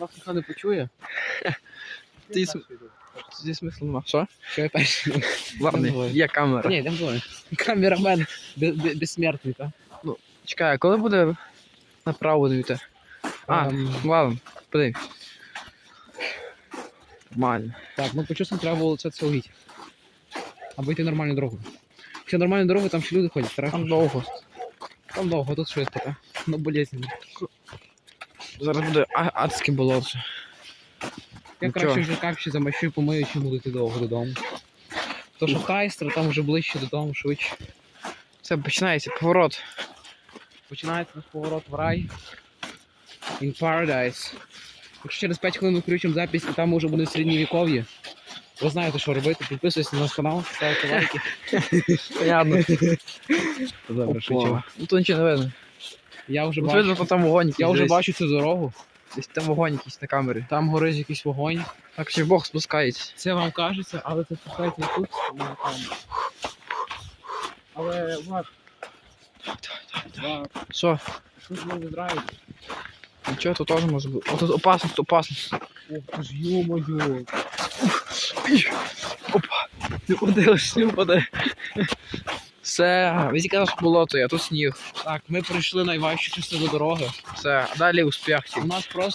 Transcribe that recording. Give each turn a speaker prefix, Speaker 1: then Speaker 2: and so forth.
Speaker 1: нас ніхто не почує.
Speaker 2: Ти Зі смислом нема. Що?
Speaker 1: Що я перший?
Speaker 2: Ладно, є камера.
Speaker 1: Ні, йдемо двоє. Камерамен бе- бе- безсмертний, так?
Speaker 2: Чекай, а коли буде направо дивіться? А, ладно, подивимось. Нормально.
Speaker 1: Так, ну почусно треба було це угідь. Або йти нормальну дорогу. Якщо нормальну дорогу, там ще люди ходять, так?
Speaker 2: Там довго.
Speaker 1: Там довго, тут щось таке. Ну, болезненно.
Speaker 2: Зараз буде адське болото.
Speaker 1: Я
Speaker 2: Ну,
Speaker 1: краще вже капші замащу і помию, чим буду довго додому. То що Тайстра, там вже ближче додому, швидше.
Speaker 2: Все, починається поворот.
Speaker 1: Починається наш поворот в рай. In Paradise. Якщо через 5 хвилин включимо запись і там вже буде середньовіков'я, ви знаєте, що робити. Підписуйтесь на наш канал, ставте лайки.
Speaker 2: Понятно.
Speaker 1: Добре,
Speaker 2: Опа. Ну то нічого не видно.
Speaker 1: Я вже
Speaker 2: От видно,
Speaker 1: бачу.
Speaker 2: то там вогонь якийсь.
Speaker 1: Я вже
Speaker 2: десь.
Speaker 1: бачу цю дорогу.
Speaker 2: Десь там вогонь якийсь на камері.
Speaker 1: Там горить якийсь вогонь.
Speaker 2: Так чи Бог спускається.
Speaker 1: Це вам кажеться, але це спускається не тут, тому там. Але Влад. Влад,
Speaker 2: Що?
Speaker 1: тут не відрають.
Speaker 2: Нічого, тут теж може бути. О, тут опасність, опасність.
Speaker 1: Ох, ти ж ё-моё.
Speaker 2: Опа. Не упаде, аж не упаде. Все, що болото, а тут сніг.
Speaker 1: Так, ми пройшли найважчу частину дороги.
Speaker 2: Все, а далі успіх.
Speaker 1: У нас просто